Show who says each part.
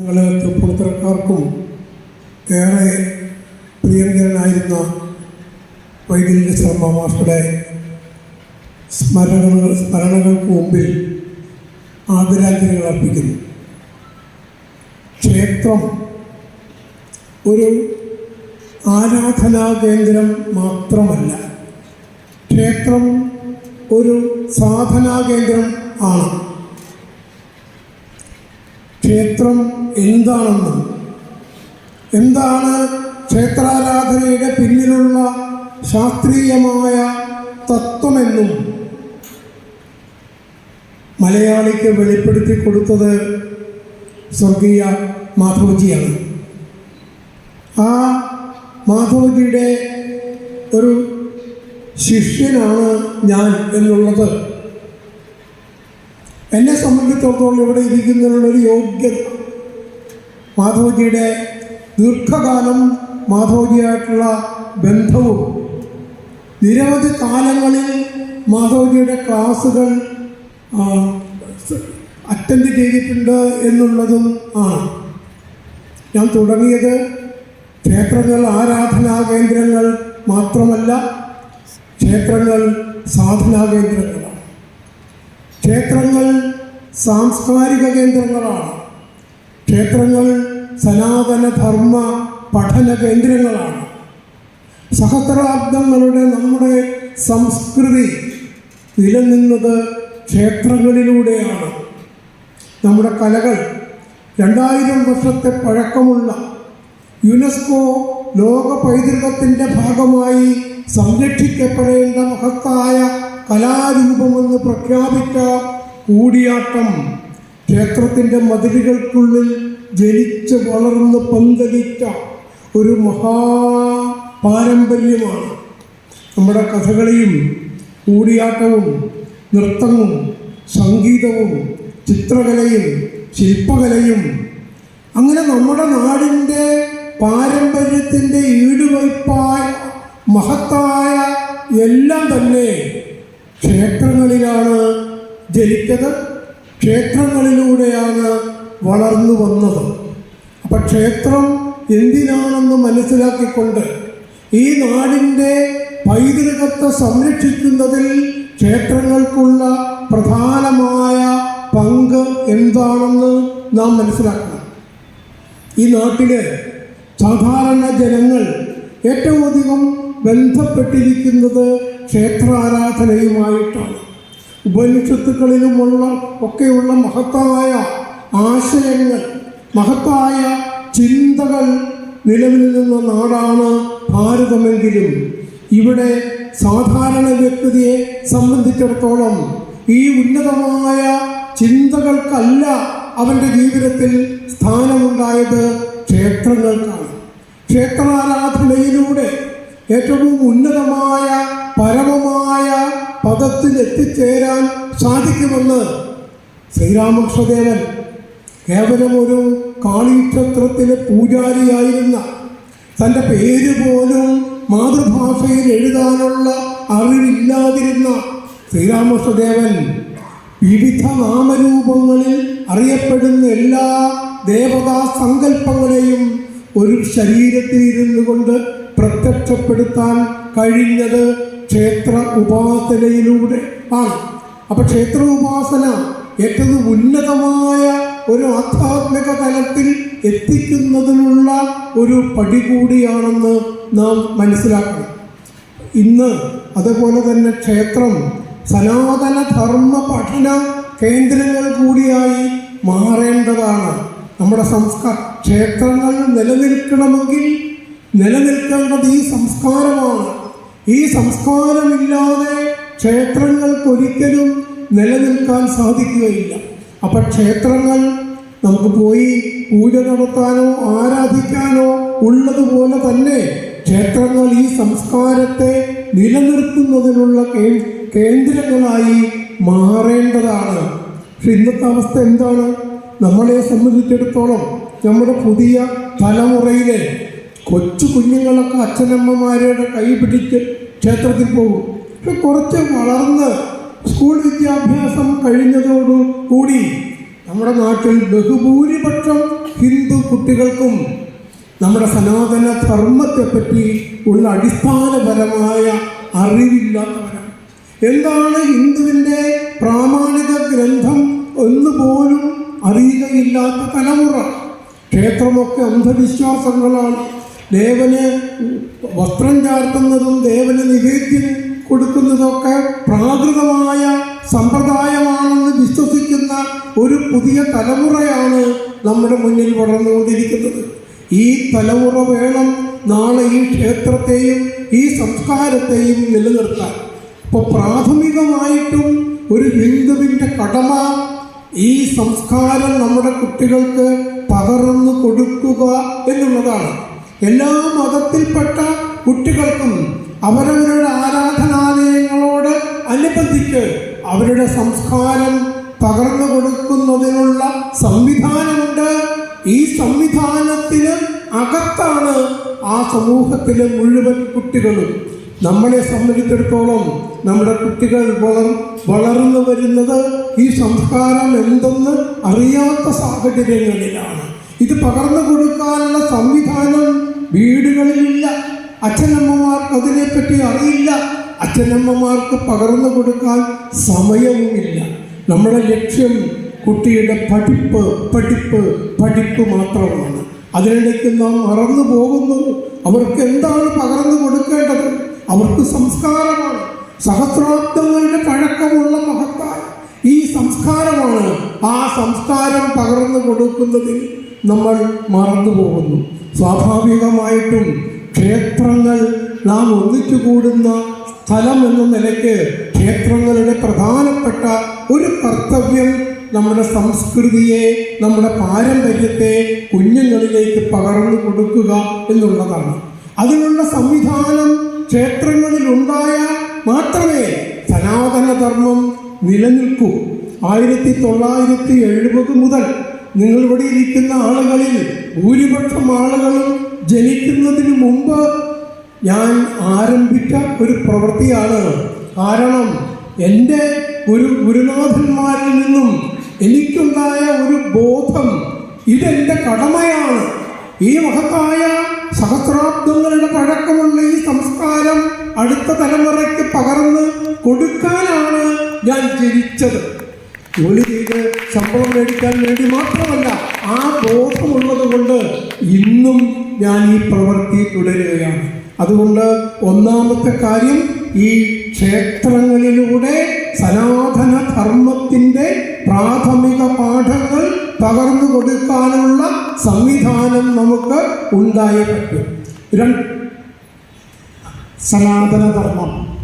Speaker 1: ഞങ്ങൾ തൃപ്പൂണിത്തറക്കാർക്കും ഏറെ പ്രിയങ്കരനായിരുന്ന വൈകല്യ ശർമ്മ മാസ്റ്ററുടെ സ്മരണകൾ സ്മരണകൾക്ക് മുമ്പിൽ ആദരാഞ്ജലികൾ അർപ്പിക്കുന്നു. ക്ഷേത്രം ഒരു ആരാധനാ കേന്ദ്രം മാത്രമല്ല ക്ഷേത്രം ഒരു സാധനാ കേന്ദ്രം ആണ്. ക്ഷേത്രം എന്താണെന്നും എന്താണ് ക്ഷേത്രാരാധനയുടെ പിന്നിലുള്ള ശാസ്ത്രീയമായ തത്വമെന്നും മലയാളിക്ക് വെളിപ്പെടുത്തി കൊടുത്തത് സ്വർഗീയ മാധവജിയാണ്. ആ മാധവജിയുടെ ഒരു ശിഷ്യനാണ് ഞാൻ എന്നുള്ളത് എന്നെ സംബന്ധിച്ചിടത്തോളം ഇവിടെ ഇരിക്കുന്നതിനുള്ളൊരു യോഗ്യത. മാധവജിയുടെ ദീർഘകാലം മാധവജിയായിട്ടുള്ള ബന്ധവും നിരവധി കാലങ്ങളിൽ മാധവജിയുടെ ക്ലാസ്സുകൾ അറ്റൻഡ് ചെയ്തിട്ടുണ്ട് എന്നുള്ളതും ആണ്. ഞാൻ തുടങ്ങിയത് ക്ഷേത്രങ്ങൾ ആരാധനാ കേന്ദ്രങ്ങൾ മാത്രമല്ല ക്ഷേത്രങ്ങൾ സാധനാ കേന്ദ്രങ്ങളാണ്. ക്ഷേത്രങ്ങൾ സാംസ്കാരിക കേന്ദ്രങ്ങളാണ്. ക്ഷേത്രങ്ങൾ സനാതന ധർമ്മ പഠന കേന്ദ്രങ്ങളാണ്. സഹസ്രാബ്ദങ്ങളുടെ നമ്മുടെ സംസ്കൃതി നിലനിന്നത് ക്ഷേത്രങ്ങളിലൂടെയാണ്. നമ്മുടെ കലകൾ രണ്ടായിരം വർഷത്തെ പഴക്കമുള്ള യുനെസ്കോ ലോക പൈതൃകത്തിന്റെ ഭാഗമായി സംരക്ഷിക്കപ്പെടേണ്ട മഹത്തായ കലാരൂപമെന്ന് പ്രഖ്യാപിച്ച കൂടിയാട്ടം ക്ഷേത്രത്തിന്റെ മതിലുകൾക്കുള്ളിൽ ജനിച്ച് വളർന്ന് പന്തലിച്ച ഒരു മഹാ പാരമ്പര്യമാണ്. നമ്മുടെ കഥകളിയും കൂടിയാട്ടവും നൃത്തവും സംഗീതവും ചിത്രകലയും ശില്പകലയും അങ്ങനെ നമ്മുടെ നാടിന്റെ പാരമ്പര്യത്തിന്റെ ഈടുവയ്പായ മഹത്തായ എല്ലാം തന്നെ ക്ഷേത്രങ്ങളിലാണ് ജനിച്ചത്. ക്ഷേത്രങ്ങളിലൂടെയാണ് വളർന്നു വന്നത്. അപ്പം ക്ഷേത്രം എന്തിനാണെന്ന് മനസ്സിലാക്കിക്കൊണ്ട് ഈ നാടിന്റെ പൈതൃകത്തെ സംരക്ഷിക്കുന്നതിൽ ക്ഷേത്രങ്ങൾക്കുള്ള പ്രധാനമായ പങ്ക് എന്താണെന്ന് നാം മനസ്സിലാക്കണം. ഈ നാട്ടിലെ സാധാരണ ജനങ്ങൾ ഏറ്റവും അധികം ബന്ധപ്പെട്ടിരിക്കുന്നത് ക്ഷേത്രാരാധനയുമായിട്ടാണ്. ഉപനിഷത്തുക്കളിലുമുള്ള ഒക്കെയുള്ള മഹത്തായ ആശയങ്ങൾ മഹത്തായ ചിന്തകൾ നിലവിൽ നിന്ന നാടാണ് ഭാരതമെങ്കിലും. ഇവിടെ സാധാരണ വ്യക്തിയെ സംബന്ധിച്ചിടത്തോളം ഈ ഉന്നതമായ ചിന്തകൾക്കല്ല അവന്റെ ജീവിതത്തിൽ സ്ഥാനമുണ്ടായത് ക്ഷേത്രങ്ങൾക്കാണ്. ക്ഷേത്രാരാധനയിലൂടെ ഏറ്റവും ഉന്നതമായ പരമമായ പദത്തിൽ എത്തിച്ചേരാൻ സാധിക്കുമെന്ന് ശ്രീരാമകൃഷ്ണദേവൻ കേവലം ഒരു കാളിക്ഷേത്രത്തിലെ പൂജാരിയായിരുന്ന തന്റെ പേര് പോലും മാതൃഭാഷയിൽ എഴുതാനുള്ള അറിവില്ലാതിരുന്ന ശ്രീരാമകൃഷ്ണദേവൻ വിവിധ നാമരൂപങ്ങളിൽ അറിയപ്പെടുന്ന എല്ലാ ദേവതാ സങ്കല്പങ്ങളെയും ഒരു ശരീരത്തിൽ ഇരുന്നു കൊണ്ട് പ്രത്യക്ഷപ്പെടുത്താൻ കഴിഞ്ഞത് ക്ഷേത്ര ഉപാസനയിലൂടെ ആണ്. അപ്പൊ ക്ഷേത്ര ഉപാസന ഏറ്റവും ഉന്നതമായ ഒരു ആധ്യാത്മിക തലത്തിൽ എത്തിക്കുന്നതിനുള്ള ഒരു പടി കൂടിയാണെന്ന് നാം മനസ്സിലാക്കണം. ഇന്ന് അതുപോലെ തന്നെ ക്ഷേത്രം സനാതന ധർമ്മ പഠന കേന്ദ്രങ്ങൾ കൂടിയായി മാറേണ്ടതാണ്. നമ്മുടെ സംസ്കാര ക്ഷേത്രങ്ങൾ നിലനിൽക്കണമെങ്കിൽ നിലനിൽക്കേണ്ടത് ഈ സംസ്കാരമാണ്. ഈ സംസ്കാരമില്ലാതെ ക്ഷേത്രങ്ങൾക്കൊരിക്കലും നിലനിൽക്കാൻ സാധിക്കുകയില്ല. അപ്പം ക്ഷേത്രങ്ങൾ നമുക്ക് പോയി പൂജ നടത്താനോ ആരാധിക്കാനോ ഉള്ളതുപോലെ തന്നെ ക്ഷേത്രങ്ങൾ ഈ സംസ്കാരത്തെ നിലനിർത്തുന്നതിനുള്ള കേന്ദ്രങ്ങളായി മാറേണ്ടതാണ്. പക്ഷെ ഇന്നത്തെ അവസ്ഥ എന്താണ്? നമ്മളെ സംബന്ധിച്ചിടത്തോളം നമ്മുടെ പുതിയ തലമുറയിലെ കൊച്ചു കുഞ്ഞുങ്ങളൊക്കെ അച്ഛനമ്മമാരുടെ കൈ പിടിച്ച് ക്ഷേത്രത്തിൽ പോകും. പക്ഷെ കുറച്ച് വളർന്ന് സ്കൂൾ വിദ്യാഭ്യാസം കഴിഞ്ഞതോടു കൂടി നമ്മുടെ നാട്ടിൽ ബഹുഭൂരിപക്ഷം ഹിന്ദു കുട്ടികൾക്കും നമ്മുടെ സനാതന ധർമ്മത്തെപ്പറ്റി ഉള്ള അടിസ്ഥാനപരമായ അറിവില്ലാത്തവരാണ്. എന്താണ് ഹിന്ദുവിന്റെ പ്രാമാണിക ഗ്രന്ഥം എന്നുപോലും അറിയുകയില്ലാത്ത തലമുറ. ക്ഷേത്രമൊക്കെ അന്ധവിശ്വാസങ്ങളാണ്. ദേവന് വസ്ത്രം ചാർത്തുന്നതും ദേവന് നിവേദ്യം കൊടുക്കുന്നതൊക്കെ പ്രാകൃതമായ സമ്പ്രദായമാണെന്ന് വിശ്വസിക്കുന്ന ഒരു പുതിയ തലമുറയാണ് നമ്മുടെ മുന്നിൽ വളർന്നുകൊണ്ടിരിക്കുന്നത്. ഈ തലമുറ വേണം നാളെ ഈ ക്ഷേത്രത്തെയും ഈ സംസ്കാരത്തെയും നിലനിർത്താൻ. അപ്പോൾ പ്രാഥമികമായിട്ടും ഒരു ഹിന്ദുവിന്റെ കടമ ഈ സംസ്കാരം നമ്മുടെ കുട്ടികൾക്ക് പകർന്നു കൊടുക്കുക എന്നുള്ളതാണ്. എല്ലാ മതത്തിൽപ്പെട്ട കുട്ടികൾക്കും അവരവരുടെ ആരാധനാലയങ്ങളോട് അനുബന്ധിച്ച് അവരുടെ സംസ്കാരം പകർന്നു കൊടുക്കുന്നതിനുള്ള സംവിധാനമുണ്ട്. ഈ സംവിധാനത്തിന് അകത്താണ് ആ സമൂഹത്തിലെ മുഴുവൻ കുട്ടികളും. നമ്മളെ സംബന്ധിച്ചിടത്തോളം നമ്മുടെ കുട്ടികൾ വളർ വളർന്നു വരുന്നത് ഈ സംസ്കാരം എന്തെന്ന് അറിയാത്ത സാഹചര്യങ്ങളിലാണ്. ഇത് പകർന്നു കൊടുക്കാനുള്ള സംവിധാനം വീടുകളിലില്ല. അച്ഛനമ്മമാർക്ക് അതിനെപ്പറ്റി അറിയില്ല. അച്ഛനമ്മമാർക്ക് പകർന്നു കൊടുക്കാൻ സമയവുമില്ല. നമ്മുടെ ലക്ഷ്യം കുട്ടിയുടെ പഠിപ്പ് പഠിപ്പ് പഠിപ്പ് മാത്രമാണ്. അതിനിടയ്ക്ക് നാം മറന്നു പോകുന്നു. അവർക്ക് എന്താണ് പകർന്നു കൊടുക്കേണ്ടത്? അവർക്ക് സംസ്കാരമാണ്. സഹസ്രാബ്ദങ്ങളുടെ പഴക്കമുള്ള മഹത്തായ ഈ സംസ്കാരമാണ് ആ സംസ്കാരം പകർന്നു കൊടുക്കുന്നതിൽ നമ്മൾ മറന്നു പോകുന്നു. സ്വാഭാവികമായിട്ടും ക്ഷേത്രങ്ങൾ നാം ഒന്നിച്ചു കൂടുന്ന സ്ഥലം എന്ന നിലയ്ക്ക് ക്ഷേത്രങ്ങളുടെ പ്രധാനപ്പെട്ട ഒരു കർത്തവ്യം നമ്മുടെ സംസ്കൃതിയെ നമ്മുടെ പാരമ്പര്യത്തെ കുഞ്ഞുങ്ങളിലേക്ക് പകർന്നു കൊടുക്കുക എന്നുള്ളതാണ്. അതിനുള്ള സംവിധാനം ക്ഷേത്രങ്ങളിൽ ഉണ്ടായാൽ മാത്രമേ സനാതനധർമ്മം നിലനിൽക്കൂ. ആയിരത്തി തൊള്ളായിരത്തി എഴുപത് മുതൽ നിങ്ങൾ ഇവിടെ ഇരിക്കുന്ന ആളുകളിൽ ഭൂരിപക്ഷം ആളുകളും ജനിക്കുന്നതിന് മുമ്പ് ഞാൻ ആരംഭിച്ച ഒരു പ്രവൃത്തിയാണ്. കാരണം എന്റെ ഒരു ഗുരുനാഥന്മാരിൽ നിന്നും എനിക്കുണ്ടായ ഒരു ബോധം ഇതെന്റെ കടമയാണ്. ഈ മഹത്തായ സഹസ്രാബ്ദങ്ങളുടെ പഴക്കമുള്ള ഈ സംസ്കാരം അടുത്ത തലമുറയ്ക്ക് പകർന്ന് കൊടുക്കാനാണ് ഞാൻ ജനിച്ചത്. ജോലി ചെയ്ത് ശമ്പളം മേടിക്കാൻ വേണ്ടി മാത്രമല്ല ആ ബോധമുള്ളത് കൊണ്ട് ഇന്നും ഞാൻ ഈ പ്രവൃത്തി തുടരുകയാണ്. അതുകൊണ്ട് ഒന്നാമത്തെ കാര്യം ഈ ക്ഷേത്രങ്ങളിലൂടെ സനാതന ധർമ്മത്തിന്റെ പ്രാഥമിക പാഠങ്ങൾ പകർന്നു കൊടുക്കാനുള്ള സംവിധാനം നമുക്ക് ഉണ്ടായേ പറ്റും.
Speaker 2: സനാതനധർമ്മം.